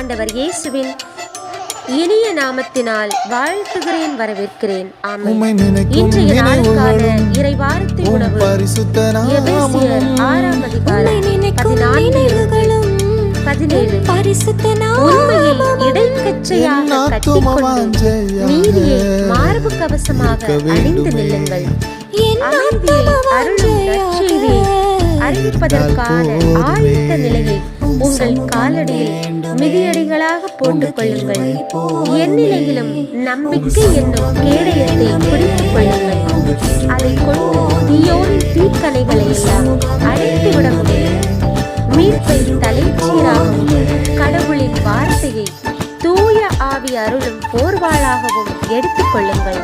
ஆண்டவர் இயேசுவின் இனிய நாமத்தினால் வாழ்த்துகிறேன் வரவேற்கிறேன் ஆமென் இன்றைய நாளுக்கான உம் உணவு எபேசியர் ஆறாம் அதிகாரம் பதினான்கு பதினேழு உண்மையை இடைக்கச்சையாக கட்டிக்கொண்டு நீதியை மார்பு கவசமாக அணிந்து. நில்லுங்கள் அமைதியை அருளும் நற்செய்தியை அறிவிப்பதற்கான. ஆயத்த நிலையை உங்கள் காலடியில் மிதியடிகளாக போட்டுக் கொள்ளுங்கள். எந்நிலையிலும் நம்பிக்கை என்னும் கேடயத்தை பிடித்துக் கொள்ளுங்கள். அதை கொண்டு தீயோரின் தீக்கணைகளை எல்லாம் அழைத்துவிட முடியும் மீட்பை தலைச்சீராகவும் கடவுளின் வார்த்தையை தூய ஆவி அருளும் போர்வாளாகவும் எடுத்துக் கொள்ளுங்கள்.